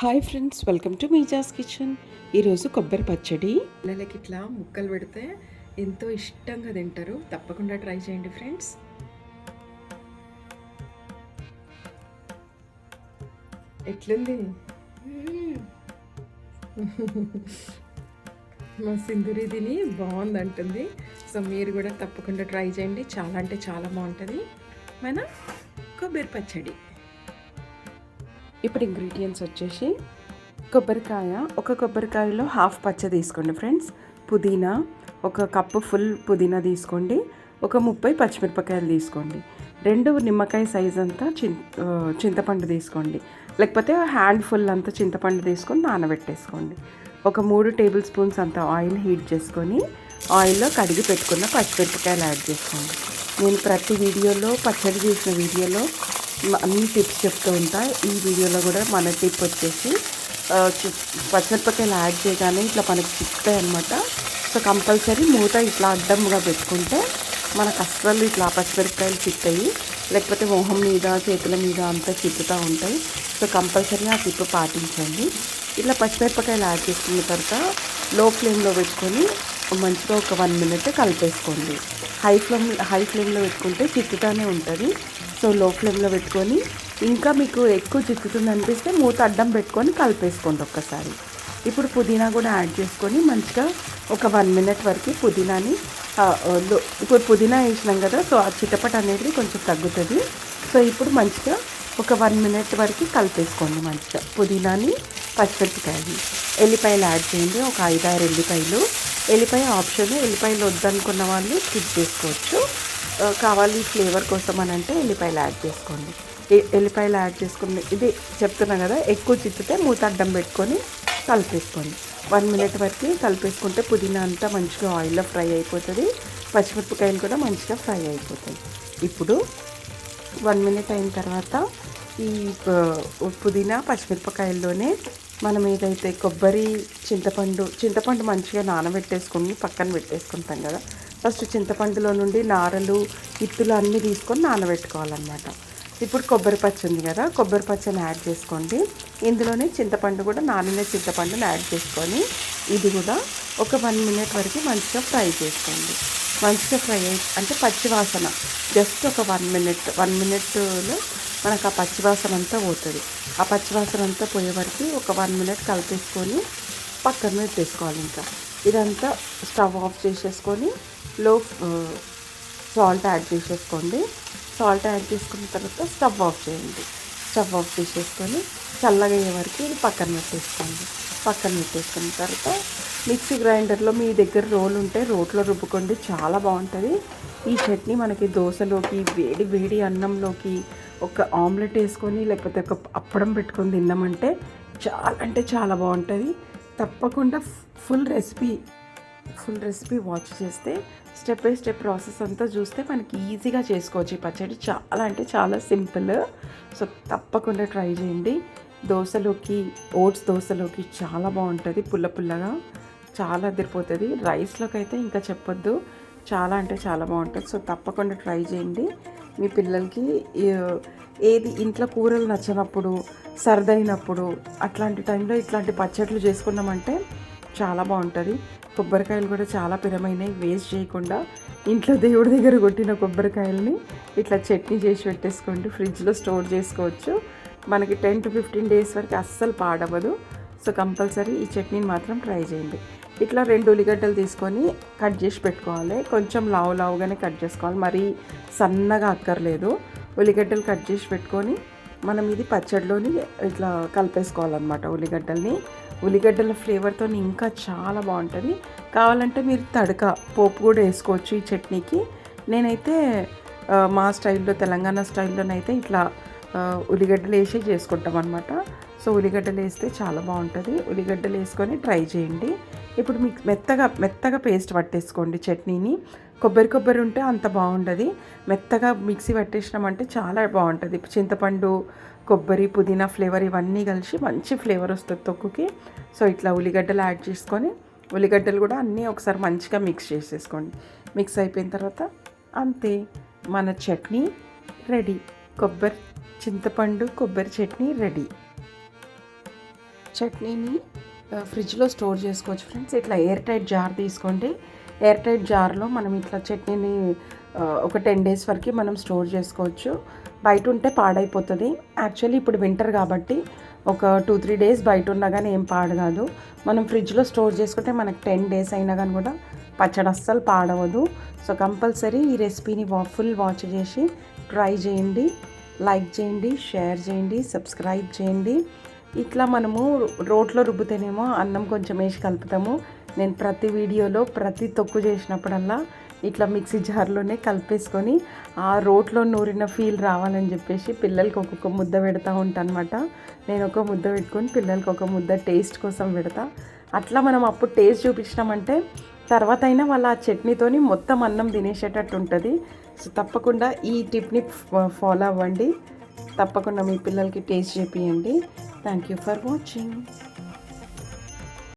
Hi friends welcome to మీజాస్ kitchen. ఈరోజు కొబ్బరి పచ్చడి. పిల్లలకి ఇట్లా ముక్కలు పెడితే ఎంతో ఇష్టంగా తింటారు. తప్పకుండా ట్రై చేయండి ఫ్రెండ్స్. ఎట్లుంది? మా సింధురి తిని బాగుంది అంటుంది సో మీరు కూడా తప్పకుండా ట్రై చేయండి. చాలా అంటే చాలా బాగుంటుంది. మన కొబ్బరి పచ్చడి. ఇప్పుడు ఇంగ్రీడియంట్స్ వచ్చేసి కొబ్బరికాయ. ఒక కొబ్బరికాయలో హాఫ్ పచ్చ తీసుకోండి ఫ్రెండ్స్ పుదీనా ఒక కప్పు ఫుల్ పుదీనా తీసుకోండి. ఒక ముప్పై పచ్చిమిరపకాయలు తీసుకోండి. రెండు నిమ్మకాయ సైజ్ అంతా చిన్ చింతపండు తీసుకోండి. లేకపోతే హ్యాండ్ ఫుల్ అంతా చింతపండు తీసుకొని నానబెట్టేసుకోండి. ఒక మూడు టేబుల్ స్పూన్స్ అంత ఆయిల్ హీట్ చేసుకొని ఆయిల్లో కడిగి పెట్టుకున్న పచ్చిమిరపకాయలు యాడ్ చేసుకోండి. నేను ప్రతి వీడియోలో పచ్చడి చేసిన వీడియోలో అన్ని టిప్స్ చెప్తూ ఉంటా. ఈ వీడియోలో కూడా మన టిప్ వచ్చేసి పచ్చిమిరపకాయలు యాడ్ చేయగానే ఇట్లా మనకి చిక్కుతాయి అనమాట సో కంపల్సరీ మూత ఇట్లా అడ్డంగా పెట్టుకుంటే మనకు అస్సలు ఇట్లా పచ్చిమిరపకాయలు చిక్కాయి. లేకపోతే మొహం మీద చేతుల మీద అంతా చిక్కుతూ ఉంటాయి. సో కంపల్సరీ ఆ టిప్ పాటించండి. ఇట్లా పచ్చిమిరపకాయలు యాడ్ చేసుకున్న తర్వాత లో ఫ్లేమ్లో పెట్టుకొని మంచిగా ఒక వన్ మినిట్ కలిపేసుకోండి. హై ఫ్లేమ్ హై ఫ్లేమ్లో పెట్టుకుంటే చిక్కుతానే ఉంటుంది. సో లో ఫ్లేమ్లో పెట్టుకొని ఇంకా మీకు ఎక్కువ చిక్కుతుంది అనిపిస్తే మూత అడ్డం పెట్టుకొని కలిపేసుకోండి ఒక్కసారి. ఇప్పుడు పుదీనా కూడా యాడ్ చేసుకొని మంచిగా ఒక వన్ మినిట్ వరకు పుదీనాని ఇప్పుడు పుదీనా వేసినాం కదా సో ఆ చిటపట అనేది కొంచెం తగ్గుతుంది. సో ఇప్పుడు మంచిగా ఒక వన్ మినిట్ వరకు కలిపేసుకోండి మంచిగా. పుదీనాని పచ్చిమిరపకాయలు ఎల్లిపాయలు యాడ్ చేయండి ఒక ఐదారు ఎల్లిపాయలు. ఎల్లిపాయ ఆప్షన్ ఎల్లిపాయలు వద్దనుకున్న వాళ్ళు స్కిప్ చేసుకోవచ్చు. కావాలి ఫ్లేవర్ కోసం అని అంటే ఎల్లిపాయలు యాడ్ చేసుకోండి. ఎల్లిపాయలు యాడ్ చేసుకుని ఇది చెప్తున్నా కదా ఎక్కువ చిత్తితే మూత అడ్డం పెట్టుకొని కలిపేసుకోండి. వన్ మినిట్ వరకు కలిపేసుకుంటే పుదీనా అంతా మంచిగా ఆయిల్లో ఫ్రై అయిపోతుంది. పచ్చిమిరపకాయలు కూడా మంచిగా ఫ్రై అయిపోతాయి. ఇప్పుడు వన్ మినిట్ అయిన తర్వాత ఈ పుదీనా పచ్చిమిరపకాయల్లోనే మనం ఏదైతే కొబ్బరి చింతపండు చింతపండు మంచిగా నానబెట్టేసుకొని పక్కన పెట్టేసుకుంటాం కదా. ఫస్ట్ చింతపండులో నుండి నారలు ఇత్తులు అన్నీ తీసుకొని నానబెట్టుకోవాలన్నమాట. ఇప్పుడు కొబ్బరి పచ్చి ఉంది కదా కొబ్బరి పచ్చని యాడ్ చేసుకోండి. ఇందులోనే చింతపండు కూడా నానిన చింతపండుని యాడ్ చేసుకొని ఇది కూడా ఒక వన్ మినిట్ వరకు మంచిగా ఫ్రై చేసుకోండి. మంచిగా ఫ్రై అంటే అంటే పచ్చివాసన జస్ట్ ఒక వన్ మినిట్ వన్ మినిట్లో మనకు ఆ పచ్చివాసన అంతా పోతుంది. ఆ పచ్చివాసన అంతా పోయే వరకు ఒక వన్ మినిట్ కలిపేసుకొని పక్కన పెట్టేసుకోవాలి ఇంకా. ఇదంతా స్టవ్ ఆఫ్ చేసేసుకొని లో సాల్ట్ యాడ్ చేసేసుకోండి. సాల్ట్ యాడ్ చేసుకున్న తర్వాత స్టవ్ ఆఫ్ చేయండి. స్టవ్ ఆఫ్ చేసేసుకొని చల్లగా అయ్యే వరకు ఇది పక్కన పెట్టేసుకోండి. పక్కన పెట్టేసుకున్న తర్వాత మిక్సీ గ్రైండర్లో మీ దగ్గర రోల్ ఉంటే రోట్లో రుబ్బుకోండి చాలా బాగుంటుంది. ఈ చట్నీ మనకి దోశలోకి వేడి వేడి అన్నంలోకి ఒక ఆమ్లెట్ వేసుకొని లేకపోతే ఒక అప్పడం పెట్టుకొని తిన్నామంటే చాలా అంటే చాలా బాగుంటుంది. తప్పకుండా full recipe full recipe watch చేస్తే స్టెప్ బై స్టెప్ ప్రాసెస్ అంతా చూస్తే మనకి ఈజీగా చేసుకోవచ్చు ఈ పచ్చడి. చాలా అంటే చాలా సింపుల్. సో తప్పకుండా ట్రై చేయండి. దోశలోకి ఓట్స్ దోశలోకి చాలా బాగుంటుంది పుల్ల పుల్లగా. చాలా అదిరిపోతుంది. రైస్లోకి అయితే ఇంకా చెప్పొద్దు. చాలా అంటే చాలా బాగుంటుంది. సో తప్పకుండా ట్రై చేయండి. మీ పిల్లలకి ఏది ఇంట్లో కూరలు నచ్చినప్పుడు సరదైనప్పుడు అట్లాంటి టైంలో ఇట్లాంటి పచ్చట్లు చేసుకున్నామంటే చాలా బాగుంటుంది. కొబ్బరికాయలు కూడా చాలా పిరమైనవి వేస్ట్ చేయకుండా ఇంట్లో దేవుడి దగ్గర కొట్టిన కొబ్బరికాయలని ఇట్లా చట్నీ చేసి పెట్టేసుకోండి. ఫ్రిడ్జ్లో స్టోర్ చేసుకోవచ్చు. మనకి టెన్ టు ఫిఫ్టీన్ డేస్ వరకు అస్సలు పాడవదు సో కంపల్సరీ ఈ చట్నీని మాత్రం ట్రై చేయండి. ఇట్లా రెండు ఉల్లిగడ్డలు తీసుకొని కట్ చేసి పెట్టుకోవాలి. కొంచెం లావు లావుగానే కట్ చేసుకోవాలి. మరీ సన్నగా అక్కర్లేదు. ఉల్లిగడ్డలు కట్ చేసి పెట్టుకొని మనం ఇది పచ్చడిలోని ఇట్లా కలిపేసుకోవాలన్నమాట ఉల్లిగడ్డల్ని. ఉల్లిగడ్డల ఫ్లేవర్తో ఇంకా చాలా బాగుంటుంది. కావాలంటే మీరు తడక పోపు కూడా వేసుకోవచ్చు ఈ చట్నీకి. నేనైతే మా స్టైల్లో తెలంగాణ స్టైల్లోనైతే ఇట్లా ఉల్లిగడ్డలు వేసి చేసుకుంటాం అనమాట సో ఉల్లిగడ్డలు వేస్తే చాలా బాగుంటుంది. ఉల్లిగడ్డలు వేసుకొని ట్రై చేయండి. ఇప్పుడు మీకు మెత్తగా మెత్తగా పేస్ట్ పట్టేసుకోండి చట్నీని. కొబ్బరి కొబ్బరి ఉంటే అంత బాగుంటుంది మెత్తగా మిక్సీ పట్టేసినామంటే చాలా బాగుంటుంది. చింతపండు కొబ్బరి పుదీనా ఫ్లేవర్ ఇవన్నీ కలిసి మంచి ఫ్లేవర్ వస్తుంది తొక్కుకి. సో ఇట్లా ఉల్లిగడ్డలు యాడ్ చేసుకొని ఉల్లిగడ్డలు కూడా అన్నీ ఒకసారి మంచిగా మిక్స్ చేసేసుకోండి. మిక్స్ అయిపోయిన తర్వాత అంతే మన చట్నీ రెడీ. కొబ్బరి చింతపండు కొబ్బరి చట్నీ రెడీ. చట్నీని ఫ్రిడ్జ్లో స్టోర్ చేసుకోవచ్చు ఫ్రెండ్స్. ఇట్లా ఎయిర్ టైట్ జార్ తీసుకోండి. ఎయిర్ టైట్ జార్లో మనం ఇట్లా చట్నీని ఒక టెన్ డేస్ వరకు మనం స్టోర్ చేసుకోవచ్చు. బయట ఉంటే పాడైపోతుంది. యాక్చువల్లీ ఇప్పుడు వింటర్ కాబట్టి ఒక టూ త్రీ డేస్ బయట ఉన్నా కానీ ఏం పాడు కాదు. మనం ఫ్రిడ్జ్లో స్టోర్ చేసుకుంటే మనకు టెన్ డేస్ అయినా కానీ కూడా పచ్చడి అస్సలు పాడవదు. సో కంపల్సరీ ఈ రెసిపీని వా ఫుల్ వాచ్ చేసి ట్రై చేయండి. లైక్ చేయండి షేర్ చేయండి సబ్స్క్రైబ్ చేయండి. ఇట్లా మనము రోట్లో రుబ్బుతేనేమో అన్నం కొంచెం వేసి కలుపుతాము. నేను ప్రతి వీడియోలో ప్రతి తొక్కు చేసినప్పుడల్లా ఇట్లా మిక్సీ జార్లోనే కలిపేసుకొని ఆ రోట్లో నూరిన ఫీల్ రావాలని చెప్పేసి పిల్లలకి ఒక్కొక్క ముద్ద పెడతా ఉంటాను అనమాట నేను ఒక ముద్ద పెట్టుకొని పిల్లలకి ఒక ముద్ద టేస్ట్ కోసం పెడతా. అట్లా మనం అప్పుడు టేస్ట్ చూపించినామంటే తర్వాత అయినా వాళ్ళు ఆ చట్నీతోని మొత్తం అన్నం తినేసేటట్టు ఉంటుంది. సో తప్పకుండా ఈ టిప్ని ఫాలో అవ్వండి. తప్పకుండా మీ పిల్లలకి taste చేపియండి. Thank you for watching